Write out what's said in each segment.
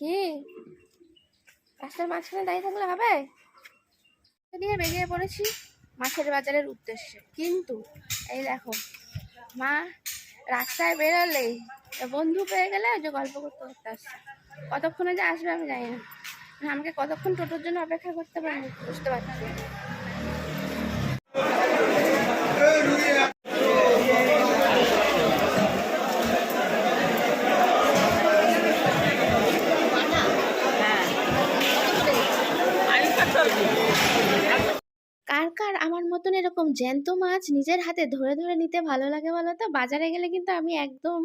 কি? রাস্তার মাঝখানে দাঁড়িয়ে থাকলে হবে? নিয়ে বেরিয়ে পড়েছি মাছের বাজারের উদ্দেশ্যে। কিন্তু এই দেখো, মা রাস্তায় বেরোলে বন্ধু পেয়ে গেলে যে গল্প করতে করতে আসছে। কতক্ষণে যে আসবে আমি জানি না। মানে আমাকে কতক্ষণ টোটোর জন্য অপেক্ষা করতে পারি বুঝতে পারছি। কার আমার মতন এরকম জ্যান্ত মাছ নিজের হাতে ধরে ধরে নিতে ভালো লাগে বলো তো? বাজারে গেলে কিন্তু আমি একদম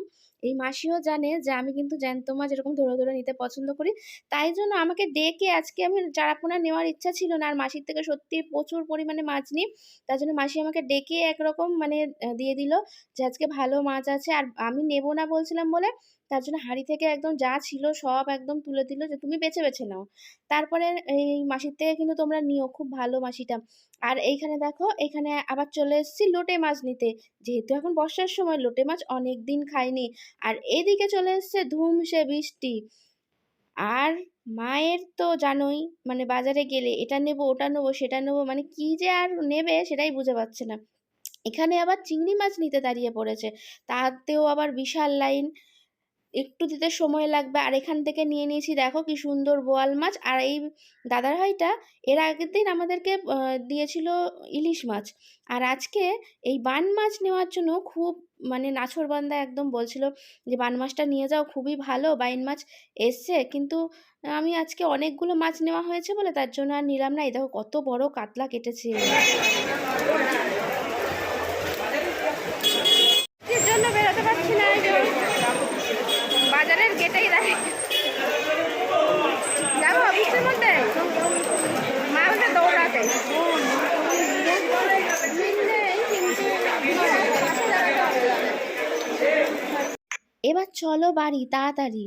এই মাসিও জানে যে আমি কিন্তু জ্যান্ত মাছ এরকম ধরে ধরে নিতে পছন্দ করি, তাই জন্য আমাকে ডেকে আজকে আমি চারাপোনা নেওয়ার ইচ্ছা ছিল না। আর মাসির থেকে সত্যি প্রচুর পরিমাণে মাছ নিই, তার জন্য মাসি আমাকে ডেকে একরকম মানে দিয়ে দিল যে আজকে ভালো মাছ আছে। আর আমি নেব না বলছিলাম বলে তার জন্য হাঁড়ি থেকে একদম যা ছিল সব একদম তুলে দিল যে তুমি বেছে বেছে নাও। তারপরে এই মাসির থেকে কিন্তু তোমরা নিও, খুব ভালো মাসিটা। আর এইখানে দেখো, এখানে আবার চলে এসেছি লোটে মাছ নিতে। যেহেতু এখন বর্ষার সময়, লোটে মাছ অনেক দিন খাইনি। আর এদিকে চলে এসছে ধুমসে বৃষ্টি। আর মায়ের তো জানোই মানে বাজারে গেলে এটা নেব, ওটা নেব, সেটা নেব মানে কি যে আর নেবে সেটাই বুঝে পাচ্ছে না। এখানে আবার চিংড়ি মাছ নিতে দাঁড়িয়ে পড়েছে, তাতেও আবার বিশাল লাইন একটু দিতে সময় লাগবে। আর এখান থেকে নিয়ে নিয়েছি, দেখো কি সুন্দর বোয়াল মাছ। আর এই দাদার ভাইটা, এর আগের দিন আমাদেরকে দিয়েছিল ইলিশ মাছ। আর আজকে এই বান মাছ নেওয়ার জন্য খুব মানে নাছোড়বান্দা একদম বলছিল যে, বান মাছটা নিয়ে যাও, খুবই ভালো, বাইন মাছ এসছে। কিন্তু আমি আজকে অনেকগুলো মাছ নেওয়া হয়েছে বলে তার জন্য আর নিলাম না। এই দেখো কত বড় কাতলা কেটেছে কিসের জন্য বেরোতে পারছি না এই যে গেটেই যাব মধ্যে? দৌড়াতে। এবার চলো বাড়ি, তাড়াতাড়ি।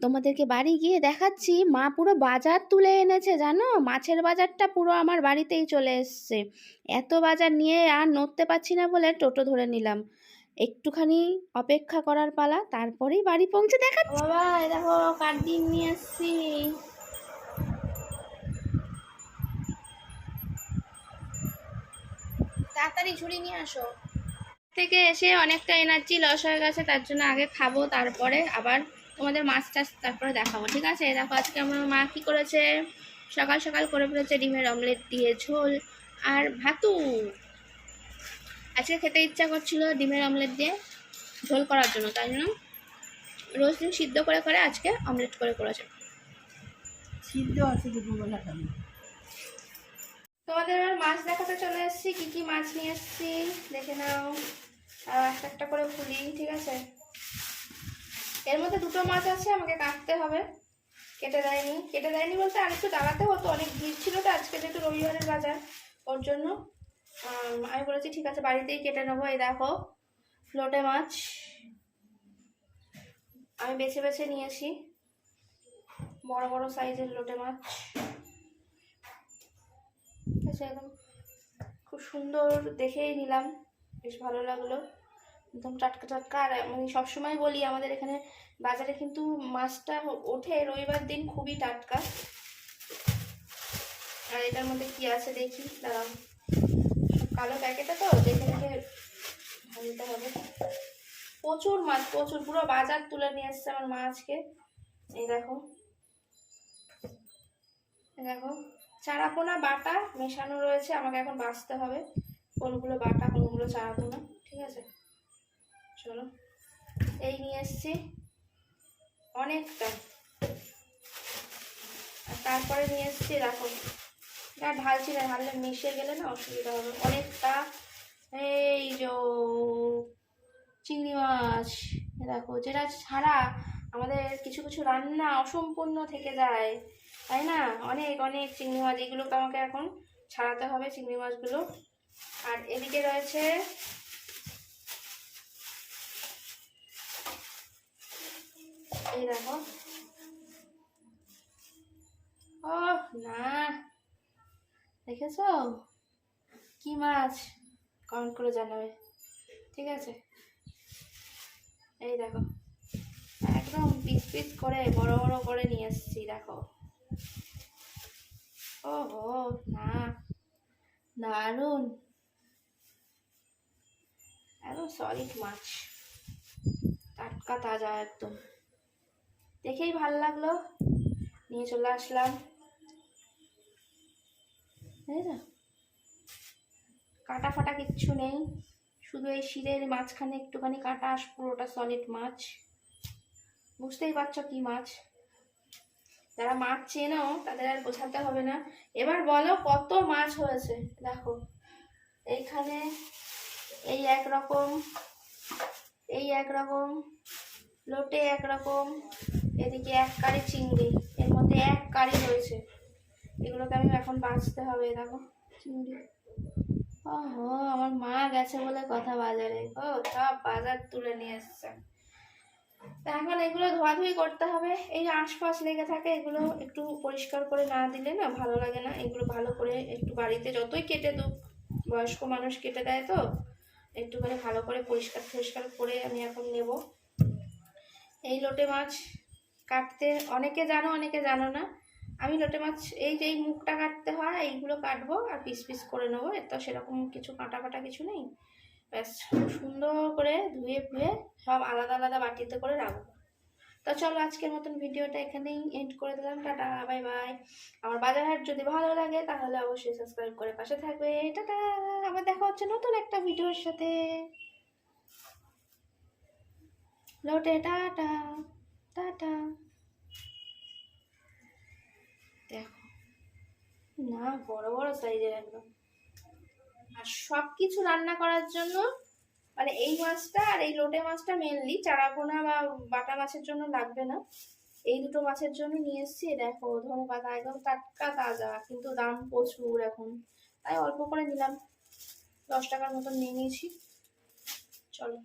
তোমাদেরকে বাড়ি গিয়ে দেখাচ্ছি, মা পুরো বাজার তুলে এনেছে, জানো? মাছের বাজারটা পুরো আমার বাড়িতেই চলে এসছে। এত বাজার নিয়ে আর নড়তে পারছি না বলে টোটো ধরে নিলাম। একটুখানি অপেক্ষা করার পালা তারপরেই বাড়ি পৌঁছে দেখাচ্ছি। বাবা দেখো কার ডিম নিয়ে এসছি তাড়াতাড়ি ঝুড়ি নিয়ে আসো। থেকে এসে অনেকটা এনার্জি লস হয়ে গেছে তার জন্য আগে খাব তারপরে আবার তোমাদের মাছ টাছ তারপরে দেখাবো ঠিক আছে? দেখো আজকে আমার মা কী করেছে? সকাল সকাল করে ফেলেছে ডিমের অমলেট দিয়ে ঝোল আর ভাতু। আজকে খেতে ইচ্ছা করছিল ডিমের অমলেট দিয়ে ঝোল করার জন্য তাই জন্য রোজ দিন সিদ্ধ করে করে আজকে অমলেট করে করেছে। সিদ্ধ আছে দুপুরবেলা তোমাদের এবার মাছ দেখাতে চলে এসেছি কি কি মাছ নিয়ে এসেছি দেখে নাও। আর একটা একটা করে খুলি ঠিক আছে? এর মধ্যে দুটো মাছ আছে আমাকে কাটতে হবে। কেটে দেয়নি। কেটে দেয়নি বলতে আর একটু দাঁড়াতে হতো অনেক ভিড় ছিল তো আজকে যেহেতু রবিবারের বাজার ওর জন্য আম, বলেছি ঠিক আছে বাড়িতেই কেটে নেব এই দেখো লোটে মাছ। আমি বেছে বেছে নিয়েছি বড় বড় সাইজের লোটে মাছ। আছে একদম খুব সুন্দর দেখেই নিলাম বেশ ভালো লাগল। একদম টাটকা টাটকা আর আমি সবসময় বলি আমাদের এখানে বাজারে কিন্তু মাছটা ওঠে রবিবার দিন খুবই টাটকা। আর এটার মধ্যে কি আছে দেখি দাঁড়াও। কালো প্যাকেটে তো দেখে দেখে ভাজতে হবে। প্রচুর মাছ, প্রচুর। পুরো বাজার তুলে নিয়ে এসছে আমার মা আজকে। এই দেখো। দেখো। চারাপোনা বাটা মেশানো রয়েছে, আমাকে এখন বাঁচতে হবে। কোনগুলো বাটা, কোনগুলো চারাপোনা, ঠিক আছে? চলো। এই নিয়ে এসছি। অনেকটা। তারপরে নিয়ে এসছি, দেখো। না ঢালছি না ঢাললে মিশে গেলে না অসুবিধা হবে। অনেকটা এই যে চিংড়ি মাছ দেখো, যেটা ছাড়া আমাদের কিছু কিছু রান্না অসম্পূর্ণ থেকে যায়, তাই না? অনেক অনেক চিংড়ি মাছ এগুলোকে আমাকে এখন ছাড়াতে হবে চিংড়ি মাছগুলো। আর এদিকে রয়েছে এই দেখো। ও না। দেখেছ? কি মাছ? কমেন্ট করে জানাবে। ঠিক আছে? এই দেখো। একদম পিস পিস করে, বড় বড় করে নিয়ে এসেছি, দেখো। ওহো, না। দারুণ। একদম সলিড মাছ। টাটকা তাজা একদম। দেখেই ভালো লাগল। নিয়ে চলে আসলাম। বুঝেছ কাটা ফাটা কিচ্ছু নেই। শুধু এই শিরের মাঝখানে একটুখানি কাটা আস পুরোটা সলিড মাছ। বুঝতেই পারছ কি মাছ? যারা মাছ চেনো, তাদের আর বোঝাতে হবে না। এবার বলো কত মাছ হয়েছে? দেখো, এইখানে এই এক রকম এই এক রকম লোটে এক রকম এদিকে এক কারি চিংড়ি, এর মধ্যে এক কারি রয়েছে এগুলোকে আমি এখন বাঁচতে হবে, দেখো, চিংড়ি। ওহো, আমার মা গেছে বলে কথা বাজারে। ও, সব বাজার তুলে নিয়ে এসছে। এখন এগুলো ধোয়াধুয়ি করতে হবে। এই আশপাশ লেগে থাকে, এগুলো একটু পরিষ্কার করে না দিলে না ভালো লাগে না। এগুলো ভালো করে একটু বাড়িতে যতই কেটে দুক, বয়স্ক মানুষ কেটে দেয় তো, একটুখানি ভালো করে পরিষ্কার পরিষ্কার করে আমি এখন নেব। এই লোটে মাছ কাটতে অনেকে জানো অনেকে জানো না। আমি লোটে মাছ, এই যে এই মুখটা কাটতে হয়, এইগুলো কাটবো আর পিস পিস করে নেব। এর তো সেরকম কিছু কাটা ফাটা কিছু নেই। ব্যাস, সুন্দর করে ধুয়ে ফুয়ে সব আলাদা আলাদা বাটিতে করে রাখব। তো চলো আজকের মতন ভিডিওটা এখানেই এন্ড করে দিলাম। টাটা বাই বাই আমার বাজার হাট যদি ভালো লাগে, তাহলে অবশ্যই সাবস্ক্রাইব করে পাশে থাকবে। টাটা, আবার দেখা হচ্ছে নতুন একটা ভিডিওর সাথে। লোটে, টাটা টাটা। না বড় বড় সাইজের একদম। আর সব কিছু রান্না করার জন্য মানে এই মাছটা আর এই লোটে মাছটা মেনলি চারাপোনা বা বাটা মাছের জন্য লাগবে না। এই দুটো মাছের জন্য নিয়ে এসেছি দেখো ধনে পাতা একদম টাটকা তাজা, কিন্তু দাম প্রচুর এখন। তাই অল্প করে নিলাম। দশ টাকার মতন নিয়ে নিয়েছি। চলো।